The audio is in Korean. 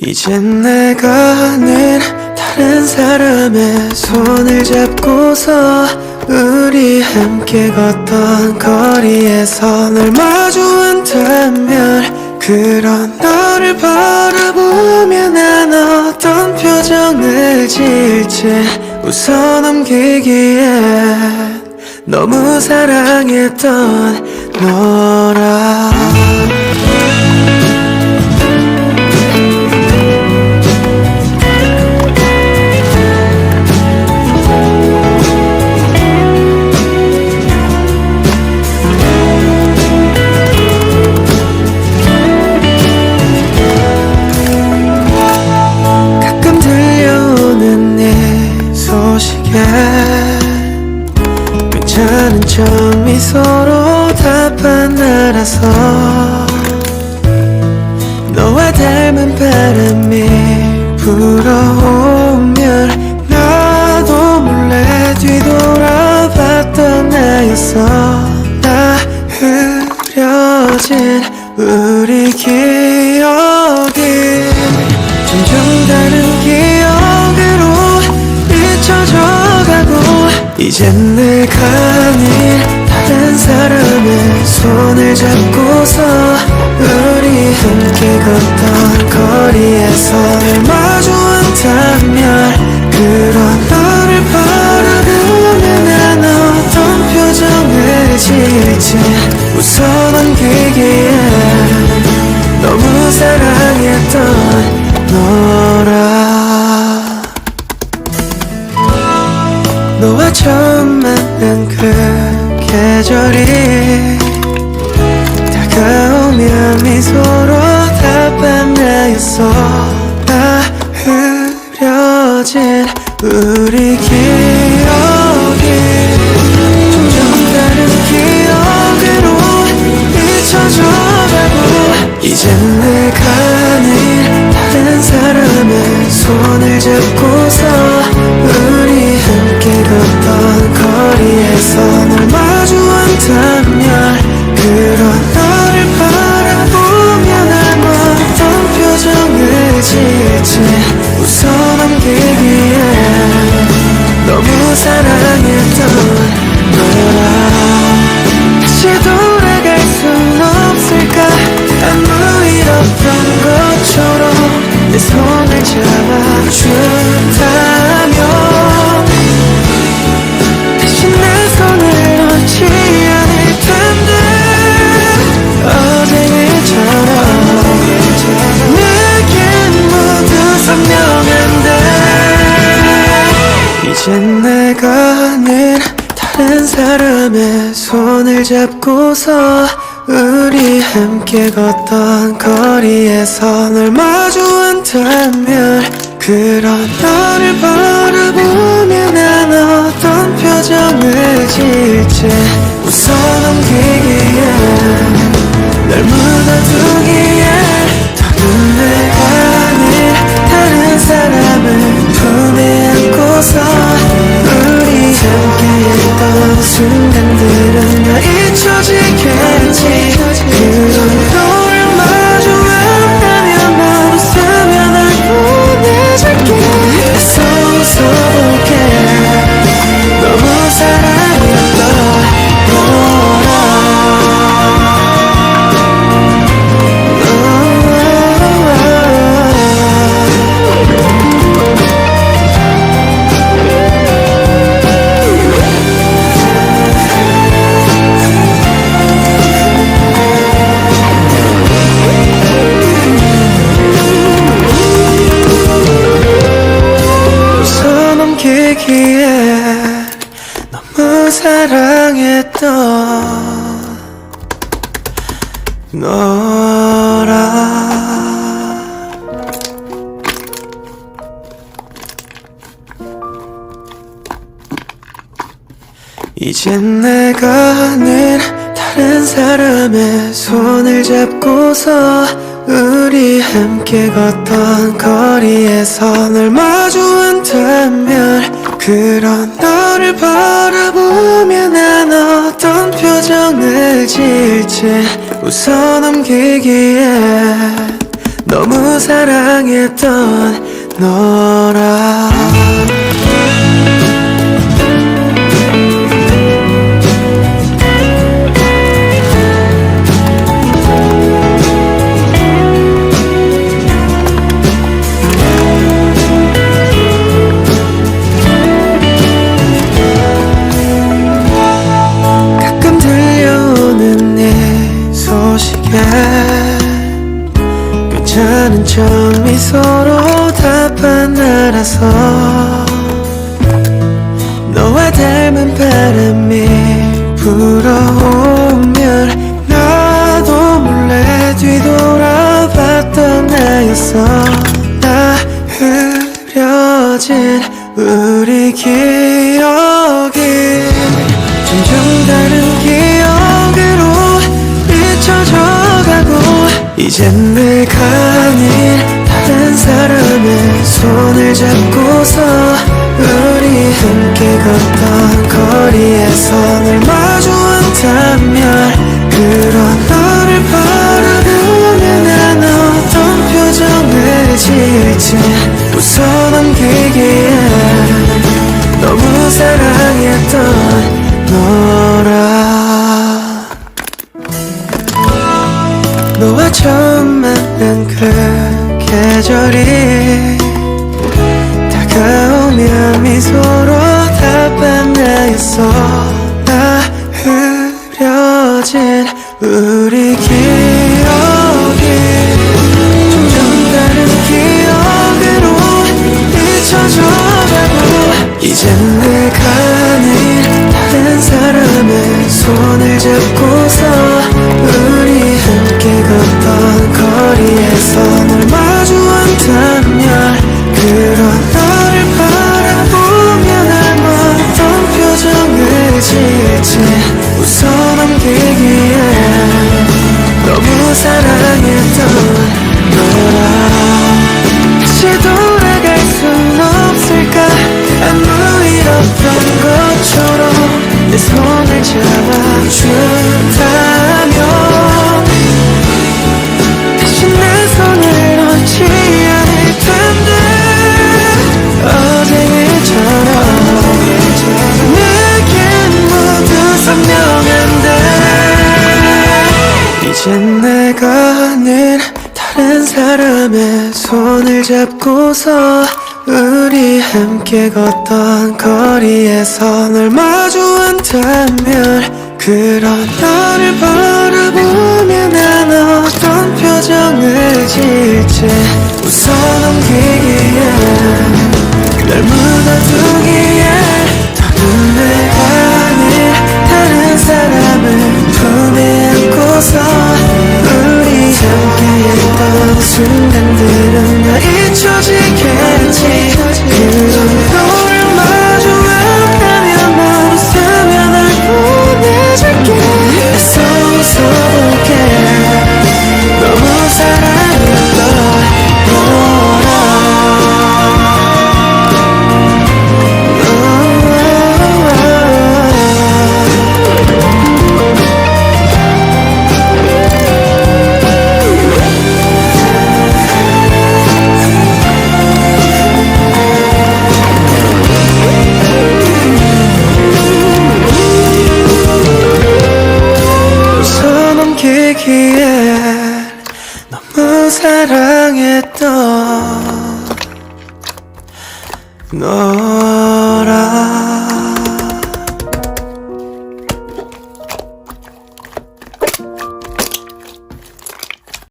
이젠 내가 는 다른 사람의 손을 잡고서 우리 함께 걷던 거리에서 널 마주한다면. 그런 너를 바라보며 난 어떤 표정을 지을지 웃어 넘기기에 너무 사랑했던 너라 괜찮은 척 미소로 답한 나라서 너와 닮은 바람이 불어오면 나도 몰래 뒤돌아봤던 나였어. 나 흐려진 우리 기억 이젠 내가 아닌 다른 사람의 손을 잡고서 우리 함께 걷던 거리에서 널 마주한다면 그런 너를 바라보며 난 어떤 표정을 지을지 웃어 넘기기에 너무 사랑했던 계절이 다가오면 미소로 답한 나였어. 나 흐려진 우리 기억이 점점 다른 기억으로 잊혀져가고 이젠 내가 아닌 다른 사람의 손을 잡고서 잡고서 우리 함께 걷던 거리에서 널 마주한다면 그런 너를 바라보며 난 어떤 표정을 지을지 웃어 넘기기에 널 묻어두기에 더는 내가 아닌 다른 사람을 품에 안고서 우리 함께 했던 순간들은 다 잊혀지 넘기기에 너무 사랑했던 너라. 이젠 내가 아닌 다른 사람의 손을 잡고서 우리 함께 걷던 거리에서 널 마주한다면 그런 너를 바라보며 난 어떤 표정을 지을지 웃어 넘기기에 너무 사랑했던 너라 괜찮은 척 미소로 답한 나라서 너와 닮은 바람이 불어오면 나도 몰래 뒤돌아봤던 나였어. 나 흐려진 우리 기 이젠 내가 아닌 다른 사람의 손을 잡고서 우리 함께 걷던 거리에서 널 마주한다면 그런 너를 바라보며 난 어떤 표정을 지을지 웃어넘기기에 너무 사랑했던 너 흐려진 우리 기억이 점점 다른 기억으로 잊혀져가고 이젠 내가 아닌 다른 사람의 손을 잡고서 사랑했던 너라 잡고서 우리 함께 걷던 거리에서 널 마주한다면 그런 너를 바라보며 난 어떤 표정을 지을지 웃어넘기기에 널 묻어두기에 웃어넘기기에 너무 사랑했던 너라